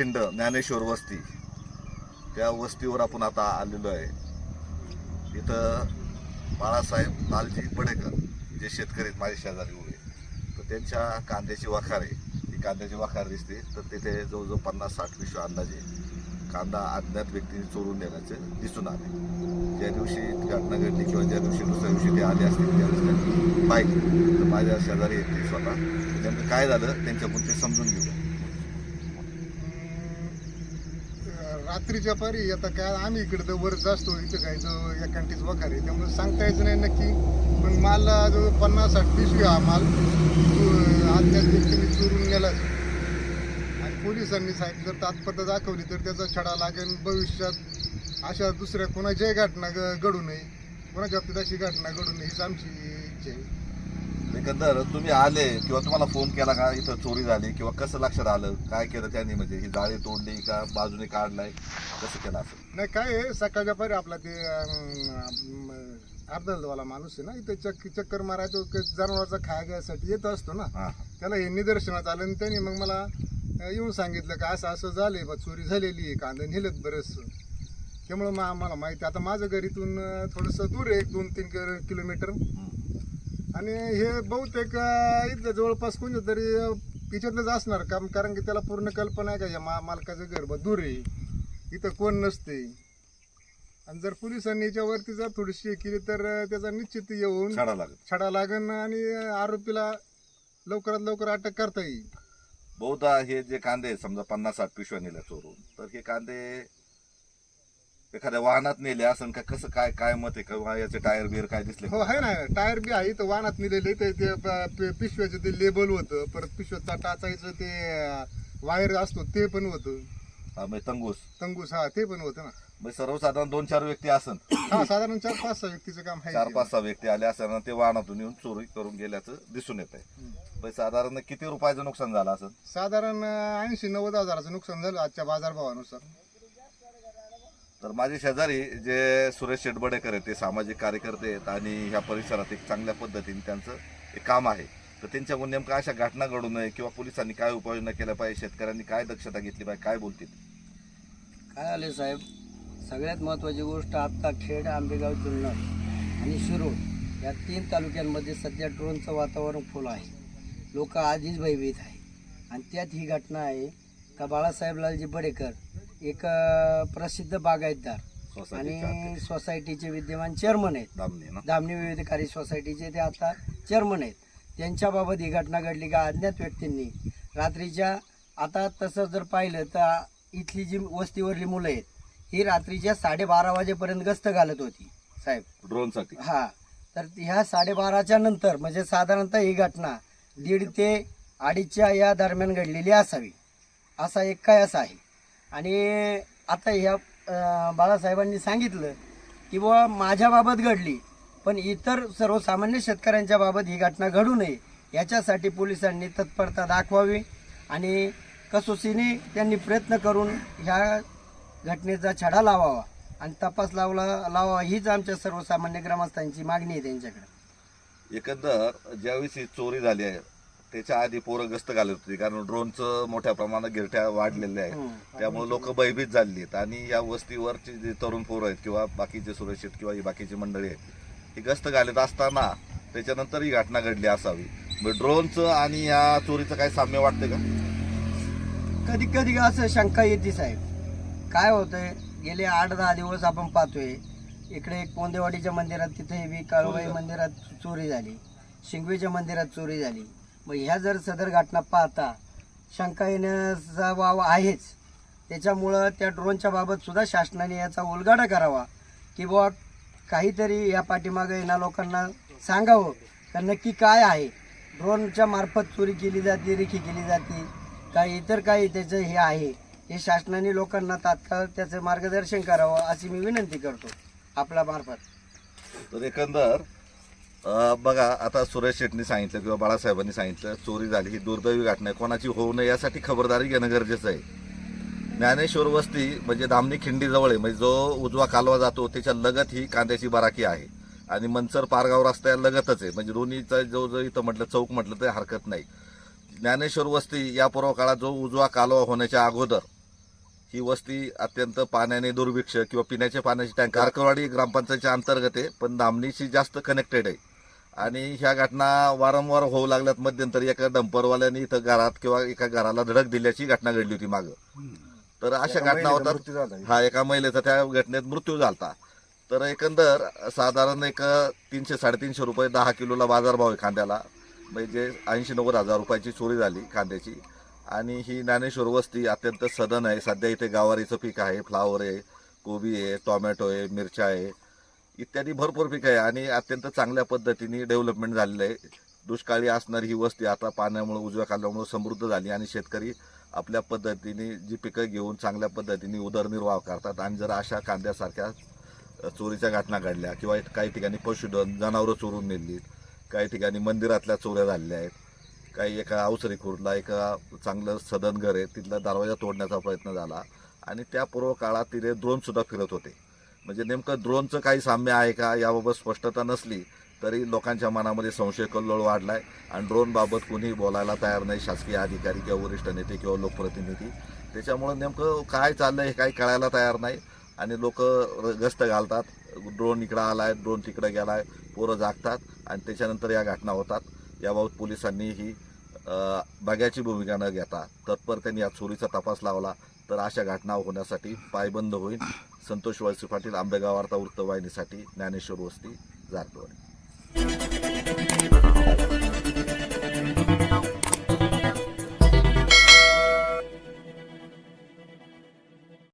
खिंड ज्ञानेश्वर वस्ती. त्या वस्तीवर आपण आता आलेलो आहे. इथं बाळासाहेब लालजी पडेकर जे शेतकरी आहेत माझे शेजारी उभे तर त्यांच्या कांद्याची वखार आहे. ती कांद्याची वखार दिसते. तर तिथे जवळजवळ पन्नास साठ विश्व अंदाजे कांदा अज्ञात व्यक्तीने चोरून नेल्याचं दिसून आले. ज्या दिवशी घटना घडली किंवा ज्या दिवशी दुसऱ्या दिवशी ते आले असतील त्यावेळेस त्यांनी पाहिजे तर माझ्या शेजारी आहेत स्वतः. नेमकं काय झालं त्यांच्याकडून ते समजून घेऊ अं, रात्रीच्या पारी आता काय आम्ही इकडं वर जास्तो इथं काय या कॅन्टीज वखार. आहे त्यामुळे सांगता यायचं नाही नक्की. पण माल जो पन्नास साठ पिशवी हा माल. आजच्याच व्यक्तीने चोरून नेला आणि पोलिसांनी साहेब जर तात्परता दाखवली तर त्याचा छडा लागेल भविष्यात. अशा दुसऱ्या कोणाच्याही घटना घडू नये. कोणाच्या बाबतीत अशी घटना घडू नये हीच आमची इच्छा आहे. एकंदर तुम्ही आले किंवा तुम्हाला फोन केला का? इथं चोरी झाली किंवा कसं लक्षात आलं? काय केलं त्यांनी? म्हणजे ही जाळी तोडली का? बाजूने काढलाय? कसं केलं असं? नाही काय आहे? सकाळच्या पारी आपला ते अर्धवाला माणूस आहे ना इथे चक चक्कर मारायचो क- जनावरांचा खायसाठी येत असतो ना. हा. त्याला हे निदर्शनात आलं आणि त्यांनी मग मला अं, येऊन सांगितलं का असं असं झालंय बा चोरी झालेली आहे कांदा नेलेत बरंच त्यामुळं मग आम्हाला माहिती आता माझं घर इथून अं, थोडंसं दूर आहे एक दोन तीन किलो- किलोमीटर आणि हे बहुतेक अं, इथलं जवळपास कोणतं तरी याच्यातलंच असणार. काम कारण की त्याला पूर्ण कल्पना आहे का या मा मालकाचं घर बा दूर आहे. इथं कोण नसते. आणि जर पोलिसांनी याच्यावरती जर थोडीशी केली तर अं, त्याचा निश्चित येऊन छाडा लागत छडा लागन आणि आरोपीला लवकरात लवकर अटक करता येईल. बहुधा हे जे कांदे आहेत, समजा पन्नास साठ पिशव्या नेल्या चोरून तर हे कांदे एखाद्या वाहनात नेले असं का कसं काय काय मत आहे? किंवा याचे टायर बियर काय दिसले? हो आहे ना. टायर बी आहे तर वाहनात नेलेले ते ते प- प- पिशव्याचं ते लेबल होतं. परत पिशव्याचा टाचायचं ते वायर असतो ते पण होतं. हा, म्हणजे तंगूस. तंगूस हा ते पण होतं ना. म्हणजे सर्वसाधारण दोन चार व्यक्ती असन? हा साधारण चार पाच सहा व्यक्तीचं काम आहे. चार पाच सहा व्यक्ती आले असताना ते वाहनातून येऊन चोरी करून गेल्याचं दिसून येत आहे. म्हणजे साधारण किती रुपयाचं नुकसान झालं असं साधारण ऐंशी नव्वद हजाराचं नुकसान झालं आजच्या बाजारभावानुसार. तर माझे शेजारी जे सुरेश शेटबडेकर आहेत ते सामाजिक कार्यकर्ते आहेत आणि ह्या परिसरात एक चांगल्या पद्धतीने त्यांचं एक काम आहे. तर त्यांच्याकडून नेमकं अशा घटना घडू नये किंवा पोलिसांनी काय उपाययोजना केल्या पाहिजे शेतकऱ्यांनी काय दक्षता घेतली पाहिजे काय बोलतील? काय आले साहेब? सगळ्यात महत्त्वाची गोष्ट आत्ता खेड आंबेगाव जुन्नर आणि शिरोड या तीन तालुक्यांमध्ये सध्या ड्रोनचं वातावरण फुल आहे. लोक आधीच भयभीत आहे आणि त्यात ही घटना आहे का बाळासाहेब लालजी बडेकर एक प्रसिद्ध बागायतदार आणि सोसायटीचे विद्यमान चेअरमन आहेत. दामणी विविधकारी सोसायटीचे ते आता चेअरमन आहेत. त्यांच्याबाबत ही घटना घडली का? अज्ञात व्यक्तींनी रात्रीच्या आता तसं जर पाहिलं तर इथली जी वस्तीवरली मुलं आहेत ही रात्रीच्या साडेबारा वाजेपर्यंत गस्त घालत होती साहेब. ड्रोनसाठी? हा. तर ह्या साडेबाराच्या नंतर म्हणजे साधारणतः ही घटना दीड ते अडीचच्या या दरम्यान घडलेली असावी. असा एक काय असा आहे? आणि आता ह्या बाळासाहेबांनी सांगितलं की बुवा माझ्याबाबत घडली पण इतर सर्वसामान्य शेतकऱ्यांच्या बाबत ही घटना घडू नये याच्यासाठी पोलिसांनी तत्परता दाखवावी आणि कसोशीने त्यांनी प्रयत्न करून ह्या घटनेचा छडा लावावा आणि तपास लावला लावावा हीच आमच्या सर्वसामान्य ग्रामस्थांची मागणी आहे त्यांच्याकडे. एकंदर ज्यावेळेस ही चोरी झाली आहे त्याच्या आधी पोरं गस्त घालत होती कारण ड्रोनचं मोठ्या प्रमाणात गिरट्या वाढलेल्या आहेत. त्यामुळे लोक भयभीत झालेली आहेत. आणि या वस्तीवरची जे तरुण पोरं आहेत किंवा बाकीचे सुरक्षित किंवा ही बाकीची मंडळी आहेत ही गस्त घालत असताना त्याच्यानंतर ही घटना घडली असावी. ड्रोनचं आणि या चोरीचं काय साम्य वाटतं का? कधी कधी असं शंका येते साहेब. काय होतंय? गेले आठ दहा दिवस आपण पाहतोय. इकडे एक पोंदेवाडीच्या मंदिरात तिथे बी काळूबाई मंदिरात चोरी झाली. शिंगवेच्या मंदिरात चोरी झाली. मग ह्या जर सदर घटना पाहता शंका येण्याचा वाव आहेच. त्याच्यामुळं त्या ड्रोनच्या बाबतसुद्धा शासनाने याचा उलगाडा करावा की बुवा काहीतरी या पाठीमागे येणा लोकांना सांगावं का नक्की काय आहे? ड्रोनच्या मार्फत चोरी केली जाते रेखी केली जाते का इतर काही त्याचं हे आहे? हे शासनाने लोकांना तात्काळ त्याचं मार्गदर्शन करावं अशी मी विनंती करतो. आपल्या मार्फत. तर एकंदर बघा आता सुरेश शेट्टी सांगितलं किंवा बाळासाहेबांनी सांगितलं चोरी झाली ही दुर्दैवी घटना कोणाची होऊ नये यासाठी खबरदारी घेणं गरजेचं आहे. ज्ञानेश्वर वस्ती म्हणजे धामणी खिंडीजवळ आहे म्हणजे जो उजवा कालवा जातो त्याच्या लगत ही कांद्याची बराकी आहे. आणि मनसर पारगाव रस्त्या लगतच आहे म्हणजे दोन्हीचा जो जो इथं म्हटलं चौक म्हटलं तर हरकत नाही. ज्ञानेश्वर वस्ती या पूर्व काळात जो उजवा कालवा होण्याच्या अगोदर ही वस्ती अत्यंत पाण्याने दुर्भिक्ष किंवा पिण्याच्या पाण्याची टँक कारकरवाडी ग्रामपंचायतीच्या अंतर्गत आहे पण धामणीशी जास्त कनेक्टेड आहे. आणि ह्या घटना वारंवार होऊ लागल्यात मध्यंतरी एका डंपरवाल्याने इथं घरात किंवा एका घराला धडक दिल्याची घटना घडली होती मागं. तर अशा घटना होतात हा एका महिलेचा त्या घटनेत मृत्यू झालता. तर एकंदर साधारण एक तीनशे साडेतीनशे रुपये दहा किलोला बाजारभाव आहे कांद्याला म्हणजे ऐंशी नव्वद हजार रुपयाची चोरी झाली कांद्याची आणि ही ज्ञानेश्वर वस्ती अत्यंत सदन आहे. सध्या इथे गावारीचं पीक आहे. फ्लावर आहे कोबी आहे टोमॅटो आहे मिरच्या आहे. इत्यादी भरपूर पीक आहे आणि अत्यंत चांगल्या पद्धतीने डेव्हलपमेंट झालेलं आहे. दुष्काळी असणारी ही वस्ती आता पाण्यामुळे उजव्या खाल्ल्यामुळे समृद्ध झाली आणि शेतकरी आपल्या पद्धतीने जी पिकं घेऊन चांगल्या पद्धतीने उदरनिर्वाह करतात आणि जर अशा कांद्यासारख्या चोरीच्या घटना घडल्या किंवा काही ठिकाणी पशुधन जनावरं चोरून नेलीत काही ठिकाणी मंदिरातल्या चोऱ्या झालेल्या आहेत काही एका अवसरी खुर्डला एका चांगलं सदन घर आहे तिथला दरवाजा तोडण्याचा प्रयत्न झाला आणि त्या पूर्व काळात तिथे ड्रोनसुद्धा फिरत होते. म्हणजे नेमकं ड्रोनचं काही साम्य आहे का याबाबत स्पष्टता नसली तरी लोकांच्या मनामध्ये संशय कल्लोळ वाढलाय. आणि ड्रोनबाबत कुणीही बोलायला तयार नाही. शासकीय अधिकारी किंवा वरिष्ठ नेते किंवा लोकप्रतिनिधी. त्याच्यामुळं नेमकं काय चाललंय हे काही कळायला तयार नाही. आणि लोक गस्त घालतात. ड्रोन इकडं आलाय ड्रोन तिकडं गेलाय पोरं जागतात आणि त्याच्यानंतर या घटना होतात. याबाबत पोलिसांनी ही बघ्याची भूमिका न घेता तत्परतेने या चोरीचा तपास लावला. तर अशा घटना होण्यासाठी पायबंद होईल. संतोष वळसे पाटील आंबेगाव वार्ता वृत्तवाहिनीसाठी ज्ञानेश्वर वस्ती जारकवाडी